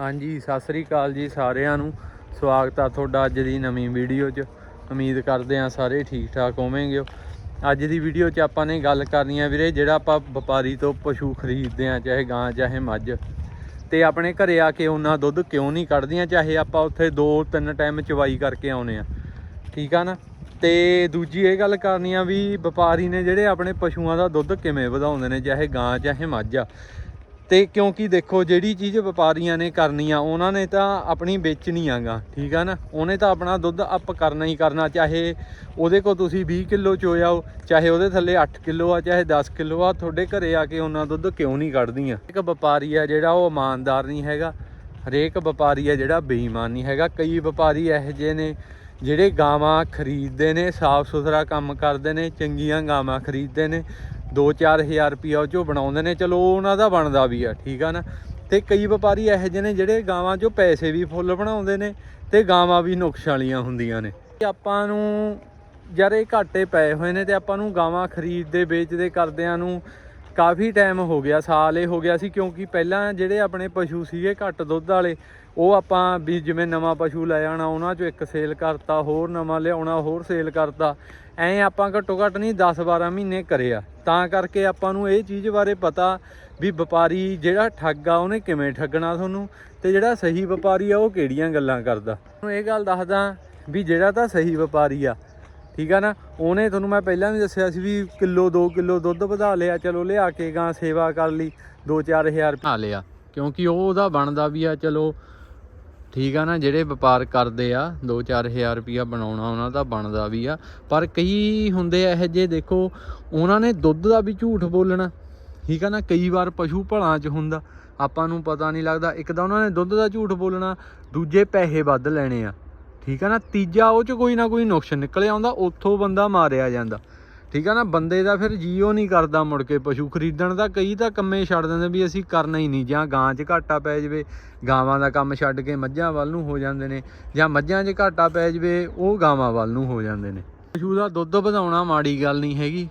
ਹਾਂਜੀ, ਸਤਿ ਸ੍ਰੀ ਅਕਾਲ ਜੀ ਸਾਰਿਆਂ ਨੂੰ। ਸਵਾਗਤ ਆ ਤੁਹਾਡਾ ਅੱਜ ਦੀ ਨਵੀਂ ਵੀਡੀਓ 'ਚ। ਉਮੀਦ ਕਰਦੇ ਆ ਸਾਰੇ ਠੀਕ ਠਾਕ ਹੋਵੋਗੇ ਅੱਜ ਦੀ ਵੀਡੀਓ 'ਚ ਆਪਾਂ ਨੇ ਗੱਲ ਕਰਨੀ ਆ ਵੀਰੇ, ਜਿਹੜਾ ਆਪਾਂ ਵਪਾਰੀ ਤੋਂ ਪਸ਼ੂ ਖਰੀਦਦੇ ਆ ਚਾਹੇ ਗਾਂ, ਚਾਹੇ ਮੱਝ। ਤੇ ਆਪਣੇ ਘਰੇ ਆ ਕੇ ਉਹਨਾਂ ਦੁੱਧ ਕਿਉਂ ਨਹੀਂ ਕੱਢਦੀਆਂ, ਚਾਹੇ ਆਪਾਂ ਉੱਥੇ 2-3 ਟਾਈਮ ਚਵਾਈ ਕਰਕੇ ਆਉਨੇ ਆ। ਠੀਕ ਆ ਨਾ? ਤੇ ਦੂਜੀ ਇਹ ਗੱਲ ਕਰਨੀ ਆ ਵੀ ਵਪਾਰੀ ਨੇ ਜਿਹੜੇ ਆਪਣੇ ਪਸ਼ੂਆਂ ਦਾ ਦੁੱਧ ਕਿਵੇਂ ਵਧਾਉਂਦੇ ਨੇ, ਚਾਹੇ ਗਾਂ, ਚਾਹੇ ਮੱਝ ਆ। ਤੇ ਕਿਉਂਕਿ ਦੇਖੋ, ਜਿਹੜੀ ਚੀਜ਼ ਵਪਾਰੀਆਂ ਨੇ ਕਰਨੀ ਆ, ਉਹਨਾਂ ਨੇ ਤਾਂ ਆਪਣੀ ਵੇਚਣੀ ਆਗਾ, ਠੀਕ ਆ ਨਾ? ਉਹਨੇ ਤਾਂ ਆਪਣਾ ਦੁੱਧ ਅਪ ਕਰਨਾ ਹੀ ਕਰਨਾ, ਚਾਹੇ ਉਹਦੇ ਕੋਲ ਤੁਸੀਂ 20 ਕਿਲੋ ਚੋਇਆਓ ਚਾਹੇ ਉਹਦੇ ਥੱਲੇ 8 ਕਿਲੋ ਆ, ਚਾਹੇ 10 ਕਿਲੋ ਆ, ਤੁਹਾਡੇ ਘਰੇ ਆ ਕੇ ਉਹਨਾਂ ਦੁੱਧ ਕਿਉਂ ਨਹੀਂ ਕੱਢਦੀਆਂ ਇੱਕ ਵਪਾਰੀ ਆ ਜਿਹੜਾ ਉਹ ਇਮਾਨਦਾਰ ਨਹੀਂ ਹੈਗਾ, ਹਰੇਕ ਵਪਾਰੀ ਆ ਜਿਹੜਾ ਬੇਈਮਾਨ ਨਹੀਂ ਹੈਗਾ। ਕਈ ਵਪਾਰੀ ਇਹੋ ਜਿਹੇ ਨੇ ਜਿਹੜੇ ਗਾਵਾਂ ਖਰੀਦਦੇ ਨੇ ਸਾਫ਼ ਸੁਥਰਾ ਕੰਮ ਕਰਦੇ ਨੇ, ਚੰਗੀਆਂ ਗਾਵਾਂ ਖਰੀਦਦੇ ਨੇ 2-4000 ਰੁਪਿਆ ਉਹ ਚੋਂ ਬਣਾਉਂਦੇ ਨੇ, ਚਲੋ ਉਹਨਾਂ ਦਾ ਬਣਦਾ ਵੀ ਆ, ਠੀਕ ਆ ਨਾ? ਤੇ ਕਈ ਵਪਾਰੀ ਇਹੋ ਜਿਹੇ ਨੇ ਜਿਹੜੇ ਗਾਵਾਂ 'ਚੋਂ ਪੈਸੇ ਵੀ ਫੁੱਲ ਬਣਾਉਂਦੇ ਨੇ ਤੇ ਗਾਵਾਂ ਵੀ ਨੁਕਸ ਵਾਲੀਆਂ ਹੁੰਦੀਆਂ ਨੇ। ਤੇ ਆਪਾਂ ਨੂੰ ਯਾਰ ਇਹ ਘਾਟੇ ਪਏ ਹੋਏ ਨੇ ਤੇ ਆਪਾਂ ਨੂੰ ਗਾਵਾਂ ਖਰੀਦਦੇ, ਵੇਚਦੇ ਕਰਦਿਆਂ ਨੂੰ ਕਾਫੀ ਟਾਈਮ ਹੋ ਗਿਆ, ਸਾਲ ਇਹ ਹੋ ਗਿਆ ਸੀ ਕਿਉਂਕਿ ਪਹਿਲਾਂ ਜਿਹੜੇ ਆਪਣੇ ਪਸ਼ੂ ਸੀਗੇ ਘੱਟ ਦੁੱਧ ਵਾਲੇ ਉਹ ਆਪਾਂ ਵੀ ਜਿਵੇਂ ਨਵਾਂ ਪਸ਼ੂ ਲੈ ਆਣਾ ਉਹਨਾਂ ਚੋਂ ਇੱਕ ਸੇਲ ਕਰਤਾ, ਹੋਰ ਨਵਾਂ ਲਿਆਉਣਾ, ਹੋਰ ਸੇਲ ਕਰਤਾ। ਐਂ ਆਪਾਂ ਘੱਟੋ ਘੱਟ ਨਹੀਂ 10 12 ਮਹੀਨੇ ਕਰਿਆ। ਤਾਂ ਕਰਕੇ ਆਪਾਂ ਨੂੰ ਇਹ ਚੀਜ਼ ਬਾਰੇ ਪਤਾ ਵੀ ਵਪਾਰੀ ਜਿਹੜਾ ਠੱਗ ਆ, ਉਹਨੇ ਕਿਵੇਂ ਠੱਗਣਾ ਤੁਹਾਨੂੰ ਤੇ ਜਿਹੜਾ ਸਹੀ ਵਪਾਰੀ ਆ, ਉਹ ਕਿਹੜੀਆਂ ਗੱਲਾਂ ਕਰਦਾ। ਤੁਹਾਨੂੰ ਇਹ ਗੱਲ ਦੱਸਦਾ ਵੀ ਜਿਹੜਾ ਤਾਂ ਸਹੀ ਵਪਾਰੀ ਆ, ਠੀਕ ਆ ਨਾ? ਉਹਨੇ ਤੁਹਾਨੂੰ ਮੈਂ ਪਹਿਲਾਂ ਵੀ ਦੱਸਿਆ ਸੀ ਵੀ ਕਿਲੋ 2 ਕਿਲੋ ਦੁੱਧ ਵਧਾ ਲਿਆ, ਚਲੋ ਲਿਆ ਕੇ ਗਾਂ ਸੇਵਾ ਕਰ ਲਈ 2-4000 ਰੁਪਏ ਲਿਆ। ਕਿਉਂਕਿ ਉਹ ਉਹਦਾ ਬਣਦਾ ਵੀ ਆ, ਚਲੋ ਠੀਕ ਆ ਨਾ, ਜਿਹੜੇ ਵਪਾਰ ਕਰਦੇ ਆ 2-4000 ਰੁਪਿਆ ਬਣਾਉਣਾ ਉਹਨਾਂ ਦਾ ਬਣਦਾ ਵੀ ਆ। ਪਰ ਕਈ ਹੁੰਦੇ ਆ ਇਹ ਜੇ ਦੇਖੋ, ਉਹਨਾਂ ਨੇ ਦੁੱਧ ਦਾ ਵੀ ਝੂਠ ਬੋਲਣਾ। ਠੀਕ ਆ ਨਾ, ਕਈ ਵਾਰ ਪਸ਼ੂ ਭਲਾਂ 'ਚ ਹੁੰਦਾ। ਆਪਾਂ ਨੂੰ ਪਤਾ ਨਹੀਂ ਲੱਗਦਾ, ਇੱਕ ਤਾਂ ਉਹਨਾਂ ਨੇ ਦੁੱਧ ਦਾ ਝੂਠ ਬੋਲਣਾ, ਦੂਜੇ ਪੈਸੇ ਵੱਧ ਲੈਣੇ ਆ। ਠੀਕ ਆ ਨਾ, ਤੀਜਾ ਉਹ 'ਚ ਕੋਈ ਨਾ ਕੋਈ ਨੁਕਸ ਨਿਕਲ ਆਉਂਦਾ ਉੱਥੋਂ ਬੰਦਾ ਮਾਰਿਆ ਜਾਂਦਾ। ਠੀਕ ਆ ਨਾ, ਬੰਦੇ ਦਾ ਫਿਰ ਜੀਓ ਨਹੀਂ ਕਰਦਾ ਮੁੜ ਕੇ, ਪਸ਼ੂ ਖਰੀਦਣ ਦਾ, ਕਈ ਤਾਂ ਕੰਮੇ ਛੱਡ ਦਿੰਦੇ ਵੀ ਅਸੀਂ ਕਰਨਾ ਹੀ ਨਹੀਂ, ਜਾਂ ਗਾਂ 'ਚ ਘਾਟਾ ਪੈ ਜਾਵੇ, ਗਾਵਾਂ ਦਾ ਕੰਮ ਛੱਡ ਕੇ ਮੱਝਾਂ ਵੱਲ ਨੂੰ ਹੋ ਜਾਂਦੇ ਨੇ, ਜਾਂ ਮੱਝਾਂ 'ਚ ਘਾਟਾ ਪੈ ਜਾਵੇ, ਉਹ ਗਾਵਾਂ ਵੱਲ ਨੂੰ ਹੋ ਜਾਂਦੇ ਨੇ। ਪਸ਼ੂ ਦਾ ਦੁੱਧ ਵਧਾਉਣਾ ਮਾੜੀ ਗੱਲ ਨਹੀਂ ਹੈਗੀ।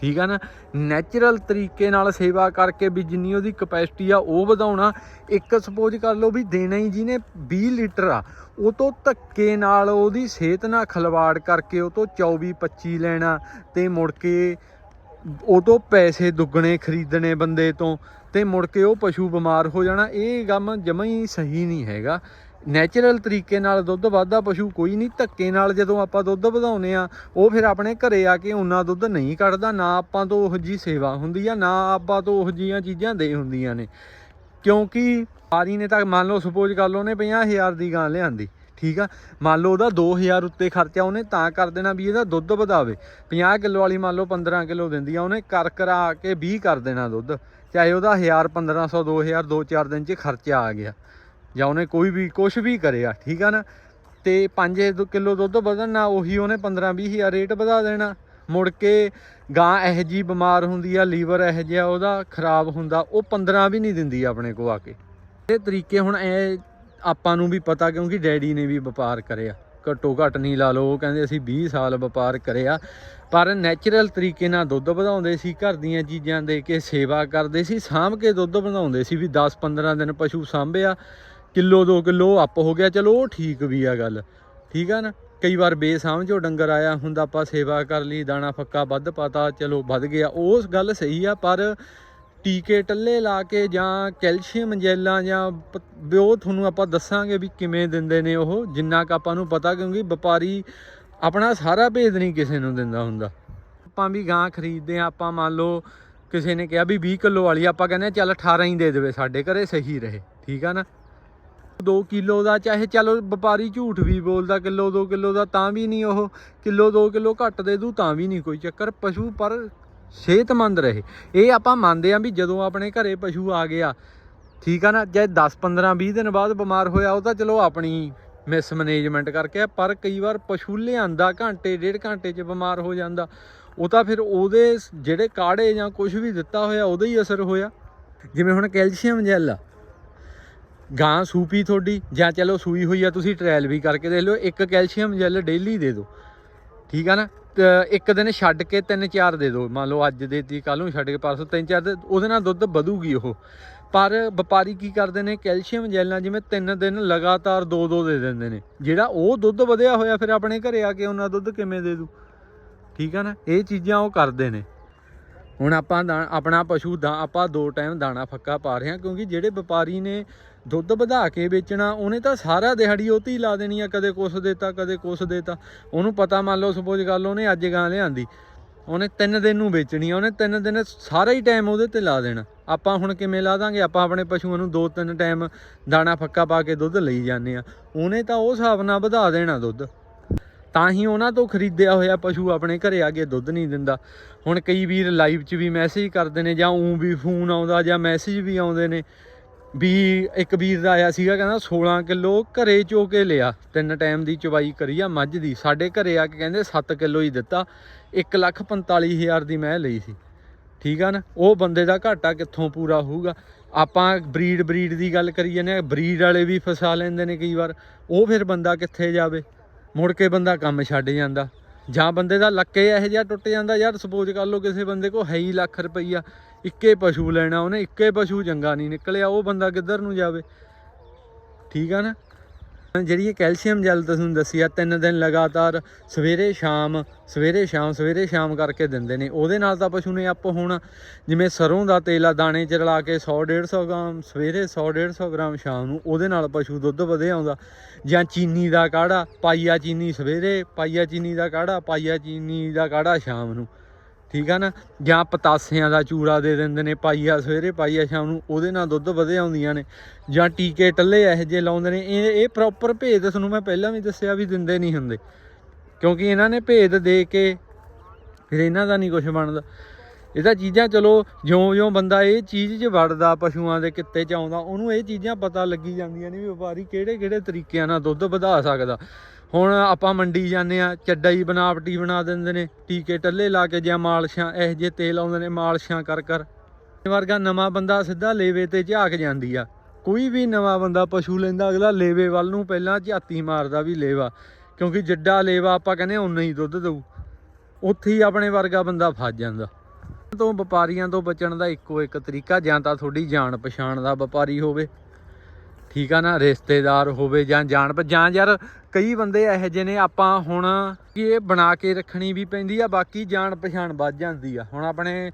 ਠੀਕ ਆ ਨਾ? ਨੈਚੁਰਲ ਤਰੀਕੇ ਨਾਲ ਸੇਵਾ ਕਰਕੇ ਵੀ ਜਿੰਨੀ ਉਹਦੀ ਕਪੈਸਿਟੀ ਆ, ਉਹ ਵਧਾਉਣਾ। ਇੱਕ ਸਪੋਜ਼ ਕਰ ਲਓ ਵੀ ਦੇਣਾ ਹੀ ਜਿਹਨੇ 20 ਲੀਟਰ ਆ, ਉਹ ਤੋਂ ਧੱਕੇ ਨਾਲ ਉਹਦੀ ਸਿਹਤ ਨਾਲ ਖਲਵਾੜ ਕਰਕੇ ਉਹ ਤੋਂ 24 25 ਲੈਣਾ ਤੇ ਮੁੜ ਕੇ ਉਹ ਤੋਂ ਪੈਸੇ ਦੁੱਗਣੇ ਖਰੀਦਣੇ ਬੰਦੇ ਤੋਂ ਤੇ ਮੁੜ ਕੇ ਉਹ ਪਸ਼ੂ ਬਿਮਾਰ ਹੋ ਜਾਣਾ, ਇਹ ਕੰਮ ਜਮਾ ਹੀ ਸਹੀ ਨਹੀਂ ਹੈਗਾ। ਨੈਚੁਰਲ ਤਰੀਕੇ ਨਾਲ ਦੁੱਧ ਵੱਧਦਾ ਪਸ਼ੂ ਕੋਈ ਨਹੀਂ, ਧੱਕੇ ਨਾਲ ਜਦੋਂ ਆਪਾਂ ਦੁੱਧ ਵਧਾਉਨੇ ਆ ਉਹ ਫਿਰ ਆਪਣੇ ਘਰੇ ਆ ਕੇ ਉਹਨਾਂ ਦੁੱਧ ਨਹੀਂ ਕੱਢਦਾ, ਨਾ ਆਪਾਂ ਤੋਂ ਉਹ ਜੀ ਸੇਵਾ ਹੁੰਦੀ ਆ, ਨਾ ਆਪਾਂ ਤੋਂ ਉਹ ਜੀਆਂ ਚੀਜ਼ਾਂ ਦੇ ਹੁੰਦੀਆਂ ਨੇ। ਕਿਉਂਕਿ ਆਰੀ ਨੇ ਤਾਂ ਮੰਨ ਲਓ ਸਪੋਜ਼ ਕਰ ਲਓ ਨੇ 50000 ਦੀ ਗਾਂ ਲਿਆਂਦੀ, ਠੀਕ ਆ? ਮੰਨ ਲਓ ਉਹਦਾ 2000 ਉੱਤੇ ਖਰਚਾ ਉਹਨੇ ਤਾਂ ਕਰ ਦੇਣਾ ਵੀ ਇਹਦਾ ਦੁੱਧ ਵਧਾਵੇ। 50 ਕਿਲੋ ਵਾਲੀ ਮੰਨ ਲਓ 15 ਕਿਲੋ ਦਿੰਦੀ ਆ, ਉਹਨੇ ਕਰ ਕਰਾ ਕੇ 20 ਕਰ ਦੇਣਾ ਦੁੱਧ, ਚਾਹੇ ਉਹਦਾ 1000 1500 2000 2-4 ਦਿਨ 'ਚ ਖਰਚਾ ਆ ਗਿਆ। ਜਾਂ ਉਹਨੇ ਕੋਈ ਵੀ ਕੁਝ ਵੀ ਕਰਿਆ, ਠੀਕ ਆ ਨਾ? ਤੇ 5 ਕਿਲੋ ਦੁੱਧ ਵਧਣ ਨਾਲ ਉਹੀ ਉਹਨੇ 15 20000 ਰੇਟ ਵਧਾ ਦੇਣਾ। ਮੁੜ ਕੇ ਗਾਂ ਇਹ ਜੀ ਬਿਮਾਰ ਹੁੰਦੀ ਆ, ਲੀਵਰ ਇਹ ਜਿਹਾ, ਉਹਦਾ ਖਰਾਬ ਹੁੰਦਾ, ਉਹ 15 ਵੀ ਨਹੀਂ ਦਿੰਦੀ ਆਪਣੇ ਕੋ ਆ ਕੇ। ਇਹ ਤਰੀਕੇ ਹੁਣ ਇਹ ਆਪਾਂ ਨੂੰ ਵੀ ਪਤਾ, ਕਿਉਂਕਿ ਡੈਡੀ ਨੇ ਵੀ ਵਪਾਰ ਕਰਿਆ। ਘੱਟੋ ਘੱਟ ਨਹੀਂ ਲਾ ਲਓ ਕਹਿੰਦੇ ਅਸੀਂ 20 ਸਾਲ ਵਪਾਰ ਕਰਿਆ। ਪਰ ਨੈਚੁਰਲ ਤਰੀਕੇ ਨਾਲ ਦੁੱਧ ਵਧਾਉਂਦੇ ਸੀ, ਘਰ ਦੀਆਂ ਚੀਜ਼ਾਂ ਦੇ ਕੇ ਸੇਵਾ ਕਰਦੇ ਸੀ, ਸਾਂਭ ਕੇ ਦੁੱਧ ਵਧਾਉਂਦੇ ਸੀ, ਵੀ 10-15 ਦਿਨ ਪਸ਼ੂ ਸਾਂਭਿਆ। ਕਿਲੋ 2 ਕਿਲੋ ਅੱਪ ਹੋ ਗਿਆ, ਚਲੋ ਉਹ ਠੀਕ ਵੀ ਆ ਗੱਲ। ਠੀਕ ਆ ਨਾ? ਕਈ ਵਾਰ ਬੇਸਾਂਝੋ ਡੰਗਰ ਆਇਆ ਹੁੰਦਾ, ਆਪਾਂ ਸੇਵਾ ਕਰ ਲਈ, ਦਾਣਾ ਫੱਕਾ ਵੱਧ ਪਾਤਾ, ਚਲੋ ਵੱਧ ਗਿਆ। ਉਸ ਗੱਲ ਸਹੀ ਆ, ਪਰ ਟੀਕੇ ਟੱਲੇ ਲਾ ਕੇ ਜਾਂ ਕੈਲਸ਼ੀਅਮ ਜੈਲਾਂ ਜਾਂ ਪ- ਉਹ ਤੁਹਾਨੂੰ ਆਪਾਂ ਦੱਸਾਂਗੇ ਵੀ ਕਿਵੇਂ ਦਿੰਦੇ ਨੇ ਉਹ, ਜਿੰਨਾ ਕ ਆਪਾਂ ਨੂੰ ਪਤਾ, ਕਿਉਂਕਿ ਵਪਾਰੀ ਆਪਣਾ ਸਾਰਾ ਭੇਦ ਨਹੀਂ ਕਿਸੇ ਨੂੰ ਦਿੰਦਾ ਹੁੰਦਾ। ਆਪਾਂ ਵੀ ਗਾਂ ਖਰੀਦਦੇ ਆ, ਆਪਾਂ ਮੰਨ ਲਓ ਕਿਸੇ ਨੇ ਕਿਹਾ ਵੀ 20 ਕਿਲੋ ਵਾਲੀ, ਆਪਾਂ ਕਹਿੰਦੇ ਆ, ਚੱਲ 18 ਹੀ ਦੇ ਦੇਵੇ, ਸਾਡੇ ਘਰੇ ਸਹੀ ਰਹੇ। ਠੀਕ ਆ ਨਾ? 2 ਕਿਲੋ ਦਾ, ਚਾਹੇ ਚਲੋ ਵਪਾਰੀ ਝੂਠ ਵੀ ਬੋਲਦਾ ਕਿਲੋ 2 ਕਿਲੋ ਦਾ, ਤਾਂ ਵੀ ਨਹੀਂ ਉਹ। ਕਿਲੋ 2 ਕਿਲੋ ਘੱਟ ਦੇ ਦੂ, ਤਾਂ ਵੀ ਨਹੀਂ ਕੋਈ ਚੱਕਰ। ਪਸ਼ੂ ਪਰ ਸਿਹਤਮੰਦ ਰਹੇ। ਇਹ ਆਪਾਂ ਮੰਨਦੇ ਆ ਵੀ ਜਦੋਂ ਆਪਣੇ ਘਰੇ ਪਸ਼ੂ ਆ ਗਿਆ, ਠੀਕ ਆ ਨਾ, ਜੇ 10 15 20 ਦਿਨ ਬਾਅਦ ਬਿਮਾਰ ਹੋਇਆ, ਉਹ ਤਾਂ ਚਲੋ ਆਪਣੀ ਮਿਸ ਮੈਨੇਜਮੈਂਟ ਕਰਕੇ ਪਰ ਕਈ ਵਾਰ ਪਸ਼ੂ ਲਿਆਂਦਾ ਘੰਟੇ, ਡੇਢ ਘੰਟੇ 'ਚ ਬਿਮਾਰ ਹੋ ਜਾਂਦਾ। ਉਹ ਤਾਂ ਫਿਰ ਉਹਦੇ ਜਿਹੜੇ ਕਾੜੇ ਜਾਂ ਕੁਝ ਵੀ ਦਿੱਤਾ ਹੋਇਆ, ਉਹਦਾ ਹੀ ਅਸਰ ਹੋਇਆ। ਜਿਵੇਂ ਹੁਣ ਕੈਲਸ਼ੀਅਮ ਜੈਲ ਆ। ਗਾਂ ਸੂਪੀ ਤੁਹਾਡੀ, ਜਾਂ ਚਲੋ ਸੂਈ ਹੋਈ ਆ, ਤੁਸੀਂ ਟ੍ਰਾਇਲ ਵੀ ਕਰਕੇ ਦੇਖ ਲਿਓ, ਇੱਕ ਕੈਲਸ਼ੀਅਮ ਜੈਲ ਡੇਲੀ ਦੇ ਦਿਓ। ਠੀਕ ਆ ਨਾ? ਇੱਕ ਦਿਨ ਛੱਡ ਕੇ ਤਿੰਨ ਚਾਰ ਦੇ ਦਿਓ। ਮੰਨ ਲਓ ਅੱਜ ਦੇਤੀ ਕੱਲ ਨੂੰ ਛੱਡ ਕੇ ਪਰਸੋਂ ਤਿੰਨ ਚਾਰ ਦੇ, ਉਹਦੇ ਨਾਲ ਦੁੱਧ ਵਧੂਗੀ ਉਹ। ਪਰ ਵਪਾਰੀ ਕੀ ਕਰਦੇ ਨੇ, ਕੈਲਸ਼ੀਅਮ ਜੈਲਾਂ ਜਿਵੇਂ ਤਿੰਨ ਦਿਨ ਲਗਾਤਾਰ ਦੋ ਦੋ ਦੇ ਦਿੰਦੇ ਨੇ। ਜਿਹੜਾ ਉਹ ਦੁੱਧ ਵਧਿਆ ਹੋਇਆ, ਫਿਰ ਆਪਣੇ ਘਰੇ ਆ ਕੇ ਉਹਨਾਂ ਦੁੱਧ ਕਿਵੇਂ ਦੇ ਦੂ? ਠੀਕ ਆ ਨਾ? ਇਹ ਚੀਜ਼ਾਂ ਉਹ ਕਰਦੇ ਨੇ। ਹੁਣ ਆਪਾਂ ਦਾ- ਆਪਣਾ ਪਸ਼ੂ ਦਾ, ਆਪਾਂ ਦੋ ਟਾਈਮ ਦਾਣਾ ਫੱਕਾ ਪਾ ਰਹੇ ਹਾਂ, ਕਿਉਂਕਿ ਜਿਹੜੇ ਵਪਾਰੀ ਨੇ ਦੁੱਧ ਵਧਾ ਕੇ ਵੇਚਣਾ, ਉਹਨੇ ਤਾਂ ਸਾਰਾ ਦਿਹਾੜੀ ਉਹ ਤੇ ਹੀ ਲਾ ਦੇਣੀ ਆ, ਕਦੇ ਕੁਛ ਦੇਤਾ, ਕਦੇ ਕੁਛ ਦੇਤਾ। ਉਹਨੂੰ ਪਤਾ ਮੰਨ ਲਓ ਸਪੋਜ਼ ਗੱਲ ਉਹਨੇ ਅੱਜ ਗਾਂ ਲਿਆਂਦੀ। ਉਹਨੇ ਤਿੰਨ ਦਿਨ ਨੂੰ ਵੇਚਣੀ ਉਹਨੇ ਤਿੰਨ ਦਿਨ ਸਾਰਾ ਹੀ ਟਾਈਮ ਉਹਦੇ ਤੇ ਲਾ ਦੇਣਾ। ਆਪਾਂ ਹੁਣ ਕਿਵੇਂ ਲਾ ਦਾਂਗੇ? ਆਪਾਂ ਆਪਣੇ ਪਸ਼ੂਆਂ ਨੂੰ ਦੋ ਤਿੰਨ ਟਾਈਮ ਦਾਣਾ ਫੱਕਾ ਪਾ ਕੇ ਦੁੱਧ ਲਈ ਜਾਂਦੇ ਆ। ਉਹਨੇ ਤਾਂ ਉਹ ਹਿਸਾਬ ਨਾਲ ਵਧਾ ਦੇਣਾ ਦੁੱਧ। ਤਾਂ ਹੀ ਉਹਨਾਂ ਤੋਂ ਖਰੀਦਿਆ ਹੋਇਆ ਪਸ਼ੂ ਆਪਣੇ ਘਰੇ ਆ ਕੇ ਦੁੱਧ ਨਹੀਂ ਦਿੰਦਾ। ਹੁਣ ਕਈ ਵੀਰ ਲਾਈਵ 'ਚ ਵੀ ਮੈਸੇਜ ਕਰਦੇ ਨੇ ਜਾਂ ਉਂ ਵੀ ਫੋਨ ਆਉਂਦਾ ਜਾਂ ਮੈਸੇਜ ਵੀ ਆਉਂਦੇ ਨੇ। ਵੀ ਇੱਕ ਵੀਰ ਦਾ ਆਇਆ ਸੀਗਾ ਕਹਿੰਦਾ 16 ਕਿਲੋ ਘਰੇ ਚੋ ਕੇ ਲਿਆ। ਤਿੰਨ ਟਾਈਮ ਦੀ ਚਵਾਈ ਕਰੀ ਆ ਮੱਝ ਦੀ। ਸਾਡੇ ਘਰੇ ਆ ਕੇ ਕਹਿੰਦੇ 7 ਕਿਲੋ ਹੀ ਦਿੱਤਾ। 145000 ਦੀ ਮੈਂ ਲਈ ਸੀ। ਠੀਕ ਆ ਨਾ? ਉਹ ਬੰਦੇ ਦਾ ਘਾਟਾ ਕਿੱਥੋਂ ਪੂਰਾ ਹੋਊਗਾ? ਆਪਾਂ ਬਰੀਡ ਬਰੀਡ ਦੀ ਗੱਲ ਕਰੀ ਜਾਂਦੇ ਆ। ਬਰੀਡ ਵਾਲੇ ਵੀ ਫਸਾ ਲੈਂਦੇ ਨੇ ਕਈ ਵਾਰ। ਉਹ ਫਿਰ ਬੰਦਾ ਕਿੱਥੇ ਜਾਵੇ? ਮੁੜ ਕੇ ਬੰਦਾ ਕੰਮ ਛੱਡ ਜਾਂਦਾ। ਜਾਂ ਬੰਦੇ ਦਾ ਲੱਕੇ ਇਹੋ ਜਿਹਾ ਟੁੱਟ ਜਾਂਦਾ, ਯਾਰ ਸਪੋਜ਼ ਕਰ ਲਓ ਕਿਸੇ ਬੰਦੇ ਕੋ ਹੈ ਹੀ ਲੱਖ ਰੁਪਈਆ। ਇੱਕੇ ਪਸ਼ੂ ਲੈਣਾ ਉਹਨੇ, ਇੱਕੇ ਪਸ਼ੂ ਚੰਗਾ ਨਹੀਂ ਨਿਕਲਿਆ, ਉਹ ਬੰਦਾ ਕਿੱਧਰ ਨੂੰ ਜਾਵੇ? ਠੀਕ ਆ ਨਾ? ਜਿਹੜੀ ਇਹ ਕੈਲਸ਼ੀਅਮ ਜੈਲ ਤੁਹਾਨੂੰ ਦੱਸੀ ਆ, ਤਿੰਨ ਦਿਨ ਲਗਾਤਾਰ ਸਵੇਰੇ ਸ਼ਾਮ ਸਵੇਰੇ ਸ਼ਾਮ ਸਵੇਰੇ ਸ਼ਾਮ ਕਰਕੇ ਦਿੰਦੇ ਨੇ। ਉਹਦੇ ਨਾਲ ਤਾਂ ਪਸ਼ੂ ਨੇ ਅਪ ਹੋਣਾ। ਜਿਵੇਂ ਸਰੋਂ ਦਾ ਤੇਲ ਆ, ਦਾਣੇ ਚ ਰਲਾ ਕੇ 100 150 ਗ੍ਰਾਮ, ਸਵੇਰੇ 100 150 ਗ੍ਰਾਮ, ਸ਼ਾਮ ਨੂੰ ਉਹਦੇ ਨਾਲ ਪਸ਼ੂ ਦੁੱਧ ਵਧੇ ਆਉਂਦਾ। ਜਾਂ ਚੀਨੀ ਦਾ ਕਾੜਾ, ਪਾਈਆ ਚੀਨੀ ਸਵੇਰੇ, ਪਾਈਆ ਚੀਨੀ ਦਾ ਕਾੜਾ, ਪਾਈਆ ਚੀਨੀ ਦਾ ਕਾੜਾ ਸ਼ਾਮ ਨੂੰ। ਠੀਕ ਆ ਨਾ? ਜਾਂ ਪਤਾਸਿਆਂ ਦਾ ਚੂੜਾ ਦੇ ਦਿੰਦੇ ਨੇ ਪਾਈਆ ਸਵੇਰੇ, ਪਾਈਆ ਸ਼ਾਮ ਨੂੰ, ਉਹਦੇ ਨਾਲ ਦੁੱਧ ਵਧੇ ਆਉਂਦੀਆਂ ਨੇ। ਜਾਂ ਟੀਕੇ ਟੱਲੇ ਇਹੋ ਜਿਹੇ ਲਾਉਂਦੇ ਨੇ। ਇਹ ਇਹ ਪ੍ਰੋਪਰ ਭੇਦ ਤੁਹਾਨੂੰ ਮੈਂ ਪਹਿਲਾਂ ਵੀ ਦੱਸਿਆ ਵੀ ਦਿੰਦੇ ਨਹੀਂ ਹੁੰਦੇ। ਕਿਉਂਕਿ ਇਹਨਾਂ ਨੇ ਭੇਦ ਦੇ ਕੇ ਫਿਰ ਇਹਨਾਂ ਦਾ ਨਹੀਂ ਕੁਝ ਬਣਦਾ। ਇਹ ਤਾਂ ਚੀਜ਼ਾਂ ਚਲੋ, ਜਿਉਂ-ਜਿਉਂ ਬੰਦਾ ਇਹ ਚੀਜ਼ 'ਚ ਵੜਦਾ, ਪਸ਼ੂਆਂ ਦੇ ਕਿੱਤੇ 'ਚ ਆਉਂਦਾ, ਉਹਨੂੰ ਇਹ ਚੀਜ਼ਾਂ ਪਤਾ ਲੱਗੀ ਜਾਂਦੀਆਂ ਨੇ ਵੀ ਵਪਾਰੀ ਕਿਹੜੇ-ਕਿਹੜੇ ਤਰੀਕਿਆਂ ਨਾਲ ਦੁੱਧ ਵਧਾ ਸਕਦਾ। ਹੁਣ ਆਪਾਂ ਮੰਡੀ ਜਾਂਦੇ ਆ ਚੱਡਾ ਹੀ ਬਨਾਵਟੀ ਬਣਾ ਦਿੰਦੇ ਨੇ, ਟੀਕੇ ਟੱਲੇ ਲਾ ਕੇ ਜਾਂ ਮਾਲਸ਼ਾਂ, ਇਹੋ ਜਿਹੇ ਤੇਲ ਆਉਂਦੇ ਨੇ, ਮਾਲਸ਼ਾਂ ਕਰ ਕਰ। ਵਰਗਾ ਨਵਾਂ ਬੰਦਾ ਸਿੱਧਾ ਲੇਵੇ ਤੇ ਝਾਕ ਜਾਂਦੀ ਆ। ਕੋਈ ਵੀ ਨਵਾਂ ਬੰਦਾ ਪਸ਼ੂ ਲੈਂਦਾ, ਅਗਲਾ ਲੇਵੇ ਵੱਲ ਨੂੰ ਪਹਿਲਾਂ ਝਾਤੀ ਮਾਰਦਾ ਵੀ ਲੇਵਾ, ਕਿਉਂਕਿ ਜਿੱਡਾ ਲੇਵਾ ਆਪਾਂ ਕਹਿੰਦੇ ਉਨਾ ਹੀ ਦੁੱਧ ਦਊ। ਉੱਥੇ ਹੀ ਆਪਣੇ ਵਰਗਾ ਬੰਦਾ ਫਸ ਜਾਂਦਾ। ਤੋਂ ਵਪਾਰੀਆਂ ਤੋਂ ਬਚਣ ਦਾ ਇੱਕੋ ਇੱਕ ਤਰੀਕਾ, ਜਾਂ ਤਾਂ ਤੁਹਾਡੀ ਜਾਣ ਪਛਾਣ ਦਾ ਵਪਾਰੀ ਹੋਵੇ। ਠੀਕ ਆ ਨਾ, ਰਿਸ਼ਤੇਦਾਰ ਹੋਵੇ ਜਾਂ ਜਾਣ ਜਾਂ ਯਾਰ ਕਈ ਬੰਦੇ ਇਹੋ ਜਿਹੇ ਨੇ, ਆਪਾਂ ਹੁਣ ਕਿ ਇਹ ਬਣਾ ਕੇ ਰੱਖਣੀ ਵੀ ਪੈਂਦੀ ਆ, ਬਾਕੀ ਜਾਣ ਪਛਾਣ ਵੱਧ ਜਾਂਦੀ ਆ। ਹੁਣ ਆਪਣੇ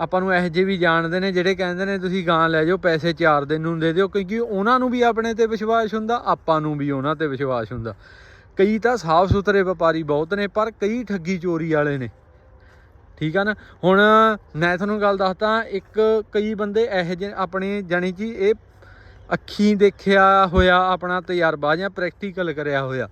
ਆਪਾਂ ਨੂੰ ਇਹੋ ਜਿਹੇ ਵੀ ਜਾਣਦੇ ਨੇ, ਜਿਹੜੇ ਕਹਿੰਦੇ ਨੇ, ਤੁਸੀਂ ਗਾਂ ਲੈ ਜਾਓ, ਪੈਸੇ ਚਾਰ ਦਿਨ ਨੂੰ ਦੇ ਦਿਓ, ਕਿਉਂਕਿ ਉਹਨਾਂ ਨੂੰ ਵੀ ਆਪਣੇ ਤੇ ਵਿਸ਼ਵਾਸ ਹੁੰਦਾ, ਆਪਾਂ ਨੂੰ ਵੀ ਉਹਨਾਂ ਤੇ ਵਿਸ਼ਵਾਸ ਹੁੰਦਾ। ਕਈ ਤਾਂ ਸਾਫ਼ ਸੁਥਰੇ ਵਪਾਰੀ ਬਹੁਤ ਨੇ, ਪਰ ਕਈ ਠੱਗੀ ਚੋਰੀ ਵਾਲੇ ਨੇ। ਠੀਕ ਆ ਨਾ? ਹੁਣ ਮੈਂ ਤੁਹਾਨੂੰ ਗੱਲ ਦੱਸਦਾ, ਇੱਕ ਕਈ ਬੰਦੇ ਇਹੋ ਜਿਹੇ ਆਪਣੇ ਜਾਣੀ ਕਿ ਇਹ ਅੱਖੀਂ ਦੇਖਿਆ ਹੋਇਆ ਆਪਣਾ ਤਜਰਬਾ ਜਾਂ ਪ੍ਰੈਕਟੀਕਲ ਕਰਿਆ ਹੋਇਆ।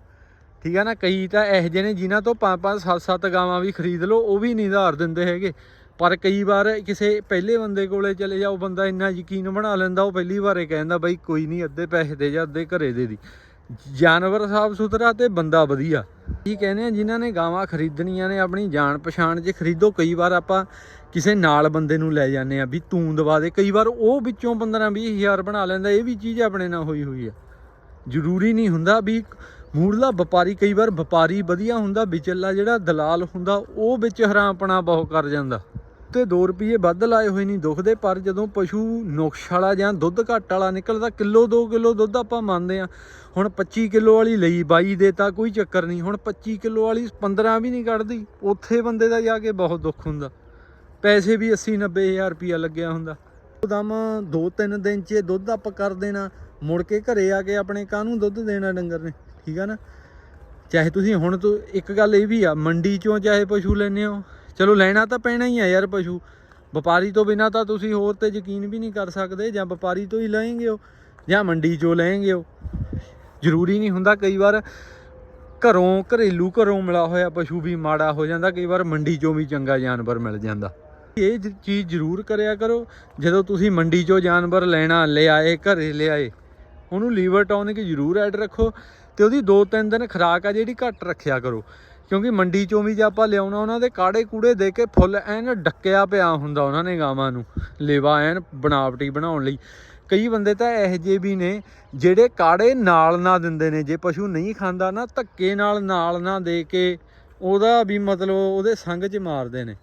ਠੀਕ ਹੈ ਨਾ? ਕਈ ਤਾਂ ਇਹੋ ਜਿਹੇ ਨੇ ਜਿਨ੍ਹਾਂ ਤੋਂ ਪੰਜ ਪੰਜ, ਸੱਤ ਸੱਤ ਗਾਵਾਂ ਵੀ ਖਰੀਦ ਲਓ, ਉਹ ਵੀ ਨਹੀਂ ਧਾਰ ਦਿੰਦੇ ਹੈਗੇ। ਪਰ ਕਈ ਵਾਰ ਕਿਸੇ ਪਹਿਲੇ ਬੰਦੇ ਕੋਲੇ ਚਲੇ ਜਾਓ, ਬੰਦਾ ਇੰਨਾ ਯਕੀਨ ਬਣਾ ਲੈਂਦਾ, ਉਹ ਪਹਿਲੀ ਵਾਰੇ ਕਹਿੰਦਾ, ਬਈ ਕੋਈ ਨਹੀਂ, ਅੱਧੇ ਪੈਸੇ ਦੇ ਜਾਂ, ਅੱਧੇ ਘਰੇ ਦੇ ਦੀ। ਜਾਨਵਰ ਸਾਫ਼ ਸੁਥਰਾ ਤੇ ਬੰਦਾ ਵਧੀਆ। ਕੀ ਕਹਿੰਦੇ ਆ, ਜਿਨ੍ਹਾਂ ਨੇ ਗਾਵਾਂ ਖਰੀਦਣੀਆਂ ਨੇ ਆਪਣੀ ਜਾਣ ਪਛਾਣ, ਜੇ ਖਰੀਦੋ, ਕਈ ਵਾਰ ਆਪਾਂ ਕਿਸੇ ਨਾਲ ਬੰਦੇ ਨੂੰ ਲੈ ਜਾਂਦੇ ਆ ਵੀ ਤੂੰ ਦਵਾ ਦੇ। ਕਈ ਵਾਰ ਉਹ ਵਿੱਚੋਂ 15 20 ਹਜ਼ਾਰ ਬਣਾ ਲੈਂਦਾ, ਇਹ ਵੀ ਚੀਜ਼ ਆਪਣੇ ਨਾਲ ਹੋਈ ਹੋਈ ਆ। ਜ਼ਰੂਰੀ ਨਹੀਂ ਹੁੰਦਾ ਵੀ ਮੂੜਲਾ ਵਪਾਰੀ, ਕਈ ਵਾਰ ਵਪਾਰੀ ਵਧੀਆ ਹੁੰਦਾ, ਵਿਚਲਾ ਜਿਹੜਾ ਦਲਾਲ ਹੁੰਦਾ, ਉਹ ਵਿੱਚ ਹਰਾਮਪਣਾ ਬਹੁਤ ਕਰ ਜਾਂਦਾ। ਤੇ 2 ਰੁਪਏ ਵੱਧ ਲਾਏ ਹੋਏ ਨਹੀਂ ਦੁਖਦੇ ਪਰ ਜਦੋਂ ਪਸ਼ੂ ਨੁਕਸ਼ ਵਾਲਾ ਜਾਂ ਦੁੱਧ ਘੱਟ ਵਾਲਾ ਨਿਕਲਦਾ, ਕਿਲੋ 2 ਕਿਲੋ ਦੁੱਧ ਆਪਾਂ ਮੰਨਦੇ ਆ ਹੁਣ 25 ਕਿਲੋ ਵਾਲੀ ਲਈ 22 ਦੇਤਾ ਕੋਈ ਚੱਕਰ ਨਹੀਂ। ਹੁਣ 25 ਕਿਲੋ ਵਾਲੀ 15 ਵੀ ਨਹੀਂ ਕੱਢਦੀ। ਉੱਥੇ ਬੰਦੇ ਦਾ ਜਾ ਕੇ ਬਹੁਤ ਦੁੱਖ ਹੁੰਦਾ। ਪੈਸੇ ਵੀ 80 90 ਹਜ਼ਾਰ ਰੁਪਿਆ ਲੱਗਿਆ ਹੁੰਦਾ। ਦਮ 2-3 ਦਿਨ 'ਚ ਦੁੱਧ ਅਪ ਕਰ ਦੇਣਾ। ਮੁੜ ਕੇ ਘਰੇ ਆ ਕੇ ਆਪਣੇ ਕਾਹਨੂੰ ਦੁੱਧ ਦੇਣਾ ਡੰਗਰ ਨੇ? ਠੀਕ ਆ ਨਾ? ਚਾਹੇ ਤੁਸੀਂ ਹੁਣ ਤੋਂ, ਇੱਕ ਗੱਲ ਇਹ ਵੀ ਆ, ਮੰਡੀ 'ਚੋਂ ਚਾਹੇ ਪਸ਼ੂ ਲੈਨੇ ਹੋ ਚਲੋ ਲੈਣਾ ਤਾਂ ਪੈਣਾ ਹੀ ਆ ਯਾਰ ਪਸ਼ੂ। ਵਪਾਰੀ ਤੋਂ ਬਿਨਾ ਤਾਂ ਤੁਸੀਂ ਹੋਰ ਤੇ ਯਕੀਨ ਵੀ ਨਹੀਂ ਕਰ ਸਕਦੇ, ਜਾਂ ਵਪਾਰੀ ਤੋਂ ਹੀ ਲੈਂਗੇ ਹੋ ਜਾਂ ਮੰਡੀ 'ਚੋਂ ਲੈਂਗੇ ਹੋ ਜ਼ਰੂਰੀ ਨਹੀਂ ਹੁੰਦਾ ਕਈ ਵਾਰ ਘਰੋਂ ਘਰੇਲੂ ਘਰੋਂ ਮਿਲਾ ਹੋਇਆ ਪਸ਼ੂ ਵੀ ਮਾੜਾ ਹੋ ਜਾਂਦਾ, ਕਈ ਵਾਰ ਮੰਡੀ 'ਚੋਂ ਵੀ ਚੰਗਾ ਜਾਨਵਰ ਮਿਲ ਜਾਂਦਾ। ਇਹ ਚੀਜ਼ ਜ਼ਰੂਰ ਕਰਿਆ ਕਰੋ, ਜਦੋਂ ਤੁਸੀਂ ਮੰਡੀ 'ਚੋਂ ਜਾਨਵਰ ਲੈਣਾ ਲਿਆਏ ਘਰੇ ਲਿਆਏ ਉਹਨੂੰ ਲੀਵਰ ਟੌਨਿਕ ਜ਼ਰੂਰ ਐਡ ਰੱਖੋ, ਤੇ ਉਹਦੀ 2-3 ਦਿਨ ਖੁਰਾਕ ਆ ਜਿਹੜੀ ਘੱਟ ਰੱਖਿਆ ਕਰੋ। ਕਿਉਂਕਿ ਮੰਡੀ 'ਚੋਂ ਵੀ ਜੇ ਆਪਾਂ ਲਿਆਉਣਾ, ਉਹਨਾਂ ਦੇ ਕਾੜੇ ਕੂੜੇ ਦੇ ਕੇ ਫੁੱਲ ਐਨ ਡੱਕਿਆ ਪਿਆ ਹੁੰਦਾ ਉਹਨਾਂ ਨੇ ਗਾਵਾਂ ਨੂੰ, ਲੇਵਾ ਐਨ ਬਣਾਵਟੀ ਬਣਾਉਣ ਲਈ। ਕਈ ਬੰਦੇ ਤਾਂ ਇਹੋ ਜਿਹੇ ਵੀ ਨੇ ਜਿਹੜੇ ਕਾੜੇ ਨਾਲ ਨਾ ਦਿੰਦੇ ਨੇ, ਜੇ ਪਸ਼ੂ ਨਹੀਂ ਖਾਂਦਾ ਨਾ ਧੱਕੇ ਨਾਲ ਨਾਲ ਨਾ ਦੇ ਕੇ ਉਹਦਾ ਵੀ ਮਤਲਬ ਉਹਦੇ ਸੰਗ 'ਚ ਮਾਰਦੇ ਨੇ।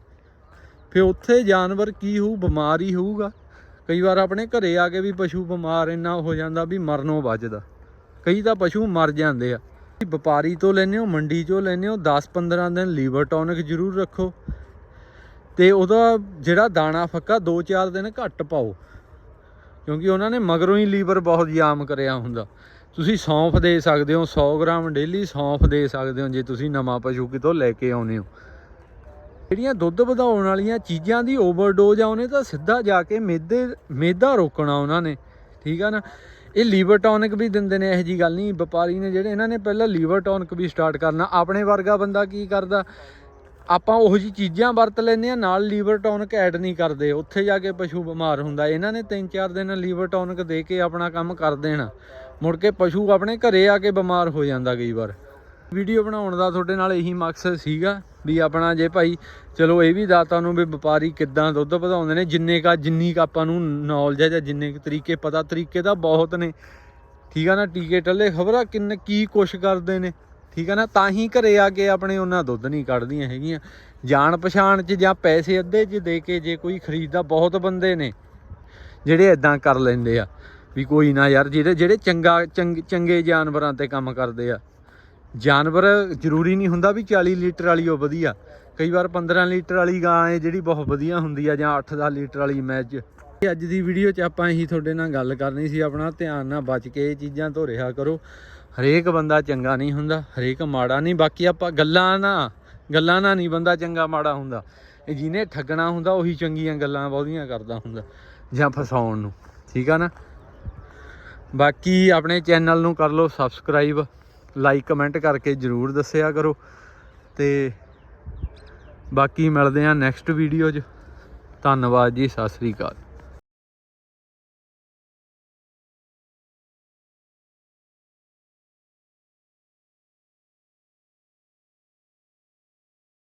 ਫਿਰ ਉੱਥੇ ਜਾਨਵਰ ਕੀ ਹੋਊ, ਬਿਮਾਰ ਹੀ ਹੋਊਗਾ। ਕਈ ਵਾਰ ਆਪਣੇ ਘਰੇ ਆ ਕੇ ਵੀ ਪਸ਼ੂ ਬਿਮਾਰ ਇੰਨਾ ਹੋ ਜਾਂਦਾ ਵੀ ਮਰਨੋਂ ਬਚਦਾ ਕਈ ਤਾਂ ਪਸ਼ੂ ਮਰ ਜਾਂਦੇ ਆ। ਵਪਾਰੀ ਤੋਂ ਲੈਨੇ ਹੋ, ਮੰਡੀ ਚੋਂ ਲੈਨੇ ਹੋ 10-15 ਦਿਨ ਲੀਵਰ ਟੌਨਿਕ ਜ਼ਰੂਰ ਰੱਖੋ। ਤੇ ਉਹਦਾ ਜਿਹੜਾ ਦਾਣਾ ਫੱਕਾ 2-4 ਦਿਨ ਘੱਟ ਪਾਓ, ਕਿਉਂਕਿ ਉਹਨਾਂ ਨੇ ਮਗਰੋਂ ਹੀ ਲੀਵਰ ਬਹੁਤ ਜਾਮ ਕਰਿਆ ਹੁੰਦਾ। ਤੁਸੀਂ ਸੌਂਫ ਦੇ ਸਕਦੇ ਹੋ 100 ਗ੍ਰਾਮ ਡੇਲੀ ਸੌਂਫ ਦੇ ਸਕਦੇ ਹੋ, ਜੇ ਤੁਸੀਂ ਨਵਾਂ ਪਸ਼ੂ ਕਿਤੋਂ ਲੈ ਕੇ ਆਉਨੇ ਹੋ। ਜਿਹੜੀਆਂ ਦੁੱਧ ਵਧਾਉਣ ਵਾਲੀਆਂ ਚੀਜ਼ਾਂ ਦੀ ਓਵਰਡੋਜ਼ ਆ, ਉਹਨੇ ਤਾਂ ਸਿੱਧਾ ਜਾ ਕੇ ਮੇਦੇ, ਮੇਦਾ ਰੋਕਣਾ ਉਹਨਾਂ ਨੇ, ਠੀਕ ਆ ਨਾ? ਇਹ ਲੀਵਰ ਟੌਨਿਕ ਵੀ ਦਿੰਦੇ ਨੇ, ਇਹੋ ਜੀ ਗੱਲ ਨਹੀਂ, ਵਪਾਰੀ ਨੇ ਜਿਹੜੇ ਇਹਨਾਂ ਨੇ ਪਹਿਲਾਂ ਲੀਵਰ ਟੌਨਿਕ ਵੀ ਸਟਾਰਟ ਕਰਨਾ। ਆਪਣੇ ਵਰਗਾ ਬੰਦਾ ਕੀ ਕਰਦਾ? ਆਪਾਂ ਉਹੋ ਜੀ ਚੀਜ਼ਾਂ ਵਰਤ ਲੈਂਦੇ ਆ ਨਾਲ ਲੀਵਰ ਟੌਨਿਕ ਐਡ ਨਹੀਂ ਕਰਦੇ। ਉੱਥੇ ਜਾ ਕੇ ਪਸ਼ੂ ਬਿਮਾਰ ਹੁੰਦਾ। ਇਹਨਾਂ ਨੇ 3-4 ਦਿਨ ਲੀਵਰ ਟੌਨਿਕ ਦੇ ਕੇ ਆਪਣਾ ਕੰਮ ਕਰ ਦੇਣਾ। ਮੁੜ ਕੇ ਪਸ਼ੂ ਆਪਣੇ ਘਰੇ ਆ ਕੇ ਬਿਮਾਰ ਹੋ ਜਾਂਦਾ ਕਈ ਵਾਰ। ਵੀਡੀਓ ਬਣਾਉਣ ਦਾ ਤੁਹਾਡੇ ਨਾਲ ਇਹੀ ਮਕਸਦ ਸੀਗਾ ਵੀ ਆਪਣਾ ਜੇ ਭਾਈ, ਚਲੋ ਇਹ ਵੀ ਦਾਤਾ ਨੂੰ ਵੀ ਵਪਾਰੀ ਕਿੱਦਾਂ ਦੁੱਧ ਵਧਾਉਂਦੇ ਨੇ, ਜਿੰਨੇ ਕਾ ਜਿੰਨੀ ਕੁ ਆਪਾਂ ਨੂੰ ਨੌਲੇਜ ਹੈ ਜਾਂ ਜਿੰਨੇ ਕੁ ਤਰੀਕੇ, ਪਤਾ ਤਰੀਕੇ ਦਾ ਬਹੁਤ ਨੇ। ਠੀਕ ਆ ਨਾ, ਟੀਕੇ ਟੱਲੇ ਖਬਰਾਂ ਕਿੰਨੇ ਕੀ ਕੁਛ ਕਰਦੇ ਨੇ। ਠੀਕ ਆ ਨਾ, ਤਾਂ ਹੀ ਘਰੇ ਆ ਕੇ ਆਪਣੇ ਉਹਨਾਂ ਦੁੱਧ ਨਹੀਂ ਕੱਢਦੀਆਂ ਹੈਗੀਆਂ। ਜਾਣ ਪਛਾਣ 'ਚ ਜਾਂ ਪੈਸੇ ਅੱਧੇ 'ਚ ਦੇ ਕੇ ਜੇ ਕੋਈ ਖਰੀਦਦਾ, ਬਹੁਤ ਬੰਦੇ ਨੇ, ਜਿਹੜੇ ਇਦਾਂ ਕਰ ਲੈਂਦੇ ਆ। ਵੀ ਕੋਈ ਨਾ ਯਾਰ ਜਿਹੜੇ ਜਿਹੜੇ ਚੰਗਾ ਚੰਗ- ਚੰਗੇ ਜਾਨਵਰਾਂ ਤੇ ਕੰਮ ਕਰਦੇ ਆ। ਜਾਨਵਰ ਜ਼ਰੂਰੀ ਨਹੀਂ ਹੁੰਦਾ ਵੀ 40 ਲੀਟਰ ਵਾਲੀ ਉਹ ਵਧੀਆ। ਕਈ ਵਾਰ 15 ਲੀਟਰ ਵਾਲੀ ਗਾਂ ਹੈ ਜਿਹੜੀ ਬਹੁਤ ਵਧੀਆ ਹੁੰਦੀ ਆ ਜਾਂ 8-10 ਲੀਟਰ ਵਾਲੀ ਮੈਚ। ਅੱਜ ਦੀ ਵੀਡੀਓ 'ਚ ਆਪਾਂ ਇਹੀ ਤੁਹਾਡੇ ਨਾਲ ਗੱਲ ਕਰਨੀ ਸੀ, ਆਪਣਾ ਧਿਆਨ ਨਾਲ ਬਚ ਕੇ ਇਹ ਚੀਜ਼ਾਂ ਤੋਂ ਰਿਹਾ ਕਰੋ। ਹਰੇਕ ਬੰਦਾ ਚੰਗਾ ਨਹੀਂ ਹੁੰਦਾ, ਹਰੇਕ ਮਾੜਾ ਨਹੀਂ, ਬਾਕੀ ਆਪਾਂ ਗੱਲਾਂ ਨਾ, ਗੱਲਾਂ ਨਾਲ ਨਹੀਂ ਬੰਦਾ ਚੰਗਾ ਮਾੜਾ ਹੁੰਦਾ। ਇਹ ਜਿਹਨੇ ਠੱਗਣਾ ਹੁੰਦਾ, ਉਹੀ ਚੰਗੀਆਂ ਗੱਲਾਂ ਬਹੁਤੀਆਂ ਕਰਦਾ ਹੁੰਦਾ, ਜਾਂ ਫਸਾਉਣ ਨੂੰ। ਠੀਕ ਆ ਨਾ? ਬਾਕੀ ਆਪਣੇ ਚੈਨਲ ਨੂੰ ਕਰ ਲਓ ਸਬਸਕ੍ਰਾਈਬ ਲਾਈਕ ਕਮੈਂਟ ਕਰਕੇ ਜਰੂਰ ਦੱਸਿਆ ਕਰੋ। ਤੇ ਬਾਕੀ ਮਿਲਦੇ ਆ ਨੈਕਸਟ ਵੀਡੀਓ 'ਚ। ਧੰਨਵਾਦ ਜੀ, ਸਤਿ ਸ੍ਰੀ ਅਕਾਲ।